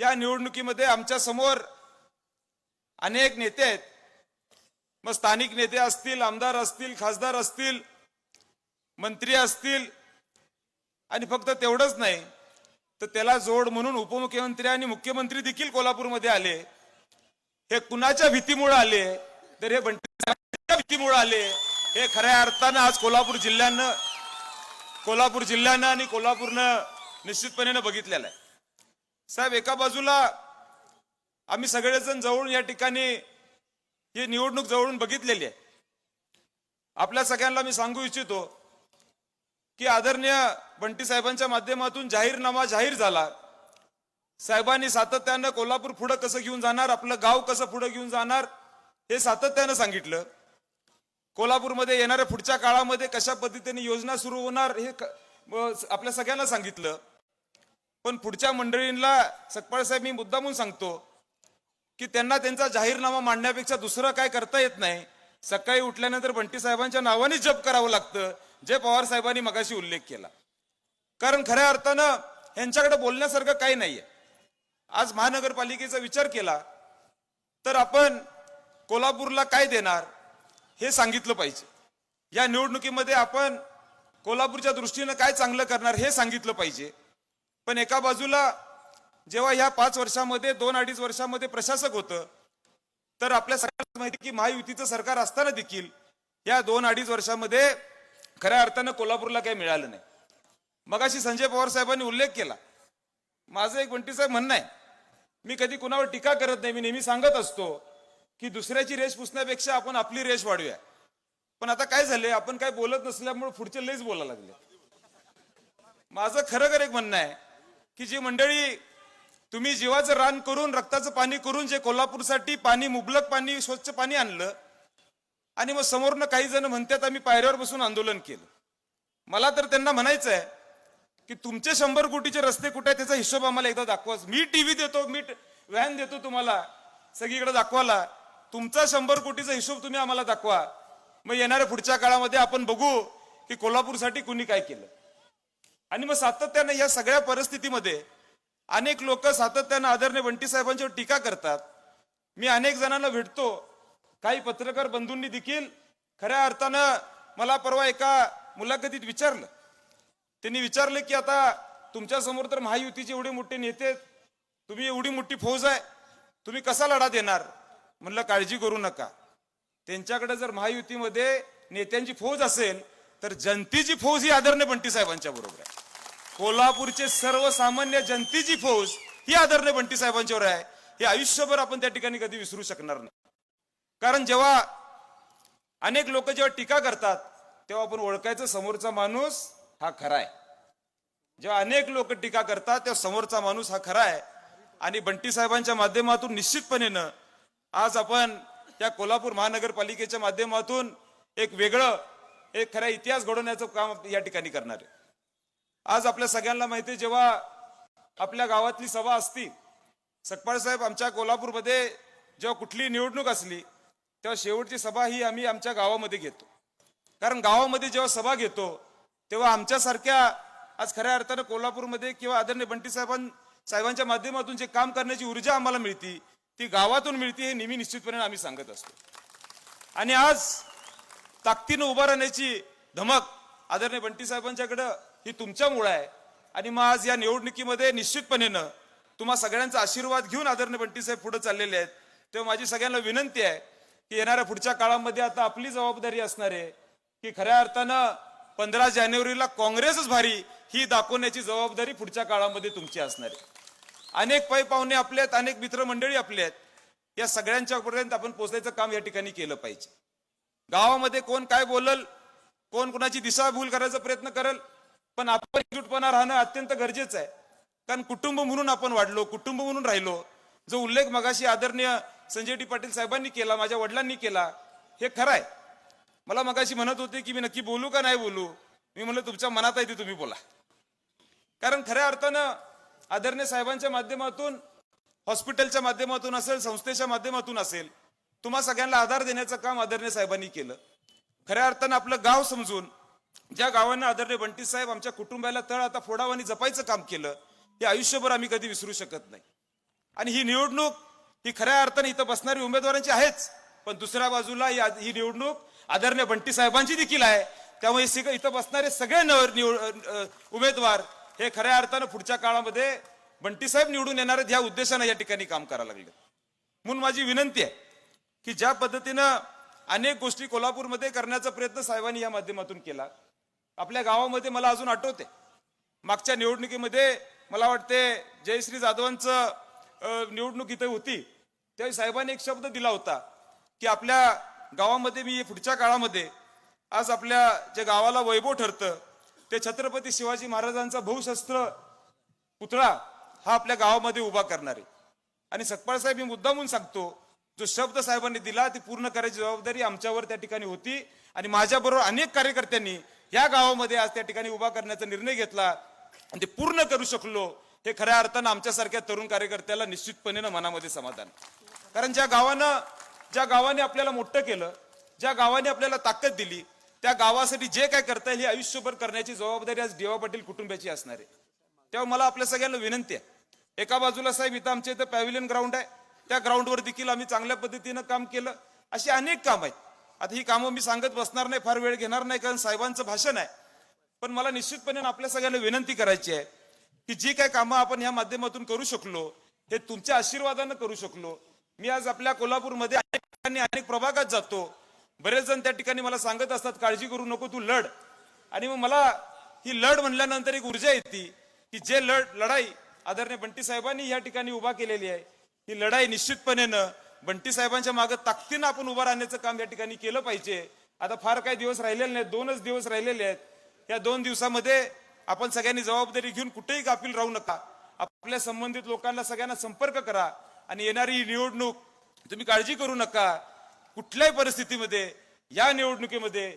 या निवडणुकीमध्ये आमच्यासमोर अनेक नेते आहेत. मग स्थानिक नेते असतील आमदार असतील खासदार असतील मंत्री असतील आणि फक्त तेवढंच नाही तर त्याला जोड म्हणून उपमुख्यमंत्री आणि मुख्यमंत्री देखील कोल्हापूरमध्ये आले. हे कुणाच्या भीतीमुळे आले? तर हे बंटी भीतीमुळे आले. हे खऱ्या अर्थानं आज कोल्हापूर जिल्ह्यानं कोल्हापूर जिल्ह्यानं आणि कोल्हापूरनं निश्चितपणे बघितलेलं आहे. साहेब एका बाजूला आम्ही सगळेजण जवळून या ठिकाणी ही निवडणूक जवळून बघितलेली आहे. आपल्या सगळ्यांना मी सांगू इच्छितो की आदरणीय बंटी साहेबांच्या माध्यमातून जाहीरनामा जाहीर झाला. साहेबांनी सातत्यानं कोल्हापूर पुढं कसं घेऊन जाणार आपलं गाव कसं पुढं घेऊन जाणार हे सातत्यानं सांगितलं. कोल्हापूरमध्ये येणाऱ्या पुढच्या काळामध्ये कशा पद्धतीने योजना सुरू होणार हे क- आपल्या सगळ्यांना सांगितलं. पण पुढच्या मंडळींना सकपाळ साहेब मी मुद्दामून सांगतो की त्यांना त्यांचा जाहीरनामा मांडण्यापेक्षा दुसरं काय करता येत नाही. सकाळी उठल्यानंतर बंटी साहेबांच्या नावाने जप करावं लागतं जे पवार साहेबांनी मगाशी उल्लेख केला. कारण खऱ्या अर्थानं यांच्याकडे बोलण्यासारखं काही नाहीये. आज महानगरपालिकेचा विचार केला तर आपण कोल्हापूरला काय देणार हे सांगितलं पाहिजे. या निवडणुकीमध्ये आपण कोल्हापूरच्या दृष्टीनं काय चांगलं करणार हे सांगितलं पाहिजे. पण एका बाजूला जेव्हा ह्या पाच वर्षामध्ये दोन अडीच वर्षामध्ये प्रशासक होतं तर आपल्या सगळ्यांना माहिती की महायुतीचं सरकार असताना देखील या दोन अडीच वर्षामध्ये खऱ्या अर्थानं कोल्हापूरला काही मिळालं नाही. मगाशी संजय पवार साहेबांनी उल्लेख केला. माझं एक बंटी साहेब म्हणणं आहे मी कधी कुणावर टीका करत नाही मी नेहमी सांगत असतो की दुसऱ्याची रेश पुसण्यापेक्षा आपण आपली रेश वाढूया. पण आता काय झालंय आपण काय बोलत नसल्यामुळे पुढचे लईच बोलायला लागले. माझं खरं खरं एक म्हणणं आहे की जी मंडळी तुम्ही जीवाचं रान करून रक्ताचं पाणी करून जे कोल्हापूरसाठी पाणी मुबलक पाणी स्वच्छ पाणी आणलं आणि मग समोरनं काही जण म्हणतात आम्ही पायऱ्यावर बसून आंदोलन केलं. मला तर त्यांना म्हणायचं आहे की तुमचे शंभर कोटीचे रस्ते कुठे आहे त्याचा हिशोब आम्हाला एकदा दाखवा. मी टी व्ही देतो मी व्हॅन देतो तुम्हाला सगळीकडे दाखवाला तुमचा शंभर कोटीचा हिशोब तुम्ही आम्हाला दाखवा. मग येणाऱ्या पुढच्या काळामध्ये आपण बघू की कोल्हापूरसाठी कुणी काय केलं. आणि मग सातत्यानं या सगळ्या परिस्थितीमध्ये अनेक लोक सातत्यानं आदरणीय बंटी साहेबांच्यावर टीका करतात. मी अनेक जणांना भेटतो. काही पत्रकार बंधूंनी देखील खऱ्या अर्थानं मला परवा एका मुलाखतीत विचारलं. त्यांनी विचारलं की आता तुमच्यासमोर तर महायुतीचे एवढे मोठे नेते आहेत. तुम्ही एवढी मोठी फौज आहे. तुम्ही कसा लढा देणार? म्हणलं काळजी करू नका. त्यांच्याकडे जर महायुतीमध्ये नेत्यांची फौज असेल तर जनतेची फौज ही आदरणीय बंटी साहेबांच्या बरोबर आहे. कोल्हापूरचे सर्वसामान्य जनतेची फौज ही आदरणीय बंटी साहेबांच्यावर आहे. हे आयुष्यभर आपण त्या ठिकाणी कधी विसरू शकणार नाही. कारण जेव्हा अनेक लोक जेव्हा टीका करतात तेव्हा आपण ओळखायचं समोरचा माणूस हा खरा आहे. जेव्हा अनेक लोक टीका करतात तेव्हा समोरचा माणूस हा खरा आहे. आणि बंटी साहेबांच्या माध्यमातून निश्चितपणेनं आज आपण त्या कोल्हापूर महानगरपालिकेच्या माध्यमातून एक वेगळं एक खरा इतिहास घडवण्याचं काम या ठिकाणी करणार आहे. आज आपल्या सगळ्यांना माहिती आहे, जेव्हा आपल्या गावातली सभा असती सकपाळ साहेब आमच्या कोल्हापूरमध्ये जेव्हा कुठली निवडणूक असली तेव्हा शेवटची सभा ही आम्ही आमच्या गावामध्ये घेतो. कारण गावामध्ये जेव्हा सभा घेतो तेव्हा आमच्यासारख्या आज खऱ्या अर्थानं कोल्हापूरमध्ये किंवा आदरणीय बंटी साहेबां साहेबांच्या माध्यमातून जे काम करण्याची ऊर्जा आम्हाला मिळती ती गावातून मिळते हे नेहमी निश्चितपणे आम्ही सांगत असतो. आणि आज ताकदीनं उभं राहण्याची धमक आदरणीय बंटी साहेबांच्याकडं ही तुमच्यामुळं आहे. आणि मग आज या निवडणुकीमध्ये निश्चितपणेनं तुम्हा सगळ्यांचा आशीर्वाद घेऊन आदरणीय बंटीसाहेब पुढे चाललेले आहेत. तेव्हा माझी सगळ्यांना विनंती आहे की येणाऱ्या पुढच्या काळामध्ये आता आपली जबाबदारी असणार आहे की खऱ्या अर्थानं पंधरा जानेवारीला काँग्रेसच भारी ही दाखवण्याची जबाबदारी पुढच्या काळामध्ये तुमची असणार आहे. अनेक पै पाहुणे आपले आहेत अनेक मित्रमंडळी आपले आहेत. या सगळ्यांच्या पर्यंत आपण पोचल्याचं काम या ठिकाणी केलं पाहिजे. गावामध्ये कोण काय बोलल कोण कुणाची दिशाभूल करायचा प्रयत्न करेल पण आपण एकजूटपणा राहणं अत्यंत गरजेचं आहे. कारण कुटुंब म्हणून आपण वाढलो कुटुंब म्हणून राहिलो जो उल्लेख मगाशी आदरणीय संजय डी पाटील साहेबांनी केला माझ्या वडिलांनी केला हे खरं आहे. मला मगाशी म्हणत होते की मी नक्की बोलू का नाही बोलू? मी म्हणलं तुमच्या मनात आहे ते तुम्ही बोला. कारण खऱ्या अर्थानं आदरणीय साहेबांच्या माध्यमातून हॉस्पिटलच्या माध्यमातून असेल संस्थेच्या माध्यमातून असेल तुम्हा सगळ्यांना आधार देण्याचं काम आदरणीय साहेबांनी केलं. खऱ्या अर्थानं आपलं गाव समजून ज्या गावांना आदरणीय बंटी साहेब आमच्या कुटुंबाला तळ आता फोडावानी जपायचं काम केलं हे आयुष्यभर आम्ही कधी विसरू शकत नाही. आणि ही निवडणूक ही खऱ्या अर्थाने इथं बसणारी उमेदवारांची आहेच पण दुसऱ्या बाजूला ही निवडणूक आदरणीय बंटी साहेबांची देखील आहे. त्यामुळे इथं बसणारे सगळे नवर निवड उमेदवार हे खऱ्या अर्थानं पुढच्या काळामध्ये बंटी साहेब निवडून येणार आहेत ह्या उद्देशानं या ठिकाणी काम करायला लागले. म्हणून माझी विनंती आहे की ज्या पद्धतीनं अनेक गोष्टी कोल्हापूरमध्ये करण्याचा प्रयत्न साहेबांनी या माध्यमातून केला. आपल्या गावामध्ये मला अजून आठवते. मागच्या निवडणुकीमध्ये मला वाटते जयश्री जाधवांचं निवडणूक इथे होती. त्यावेळी साहेबांनी एक शब्द दिला होता की आपल्या गावामध्ये मी पुढच्या काळामध्ये आज आपल्या ज्या गावाला वैभव ठरतं ते छत्रपती शिवाजी महाराजांचा बहुशस्त्र पुतळा हा आपल्या गावामध्ये उभा करणार. आहे आणि सकपाळ साहेब मी मुद्दामून सांगतो जो शब्द साहेबांनी दिला ती पूर्ण करायची जबाबदारी आमच्यावर त्या ठिकाणी होती. आणि माझ्याबरोबर अनेक कार्यकर्त्यांनी या गावामध्ये आज त्या ठिकाणी उभा करण्याचा निर्णय घेतला. आणि ते पूर्ण करू शकलो हे खऱ्या अर्थानं आमच्यासारख्या तरुण कार्यकर्त्याला निश्चितपणे मनामध्ये समाधान. कारण ज्या गावानं ज्या गावाने आपल्याला मोठं केलं ज्या गावाने आपल्याला ताकद दिली त्या गावासाठी जे काय करता येईल हे आयुष्यभर करण्याची जबाबदारी आज देवा पाटील कुटुंबाची असणार आहे. तेव्हा मला आपल्या सगळ्यांना विनंती आहे. एका बाजूला साहेब इथं आमच्या इथं पॅव्हिलियन ग्राउंड आहे. त्या ग्राउंडवर देखील आम्ही चांगल्या पद्धतीनं काम केलं. अशी अनेक कामं आहेत. आता ही कामं मी सांगत बसणार नाही फार वेळ घेणार नाही कारण साहेबांचं भाषण आहे. पण मला निश्चितपणे आपल्या सगळ्यांना विनंती करायची आहे की जी काय कामं आपण या माध्यमातून करू शकलो हे तुमच्या आशीर्वादानं करू शकलो. मी आज आपल्या कोल्हापूरमध्ये अनेक ठिकाणी अनेक प्रभागात जातो. बरेच जण त्या ठिकाणी मला सांगत असतात काळजी करू नको तू लढ. आणि मग मला ही लढ म्हणल्यानंतर एक ऊर्जा येते की जे लढ लढाई आदरणीय बंटी साहेबांनी या ठिकाणी उभा केलेली आहे. ही लढाई निश्चितपणेनं बंटी साहेबांच्या मागे ताकदीनं आपण उभं राहण्याचं काम या ठिकाणी केलं पाहिजे. आता फार काही दिवस राहिलेले नाहीत दोनच दिवस राहिलेले आहेत. या दोन दिवसामध्ये आपण सगळ्यांनी जबाबदारी घेऊन कुठेही गाफील राहू नका. आपल्या संबंधित लोकांना सगळ्यांना संपर्क करा आणि येणारी ही निवडणूक तुम्ही काळजी करू नका. कुठल्याही परिस्थितीमध्ये या निवडणुकीमध्ये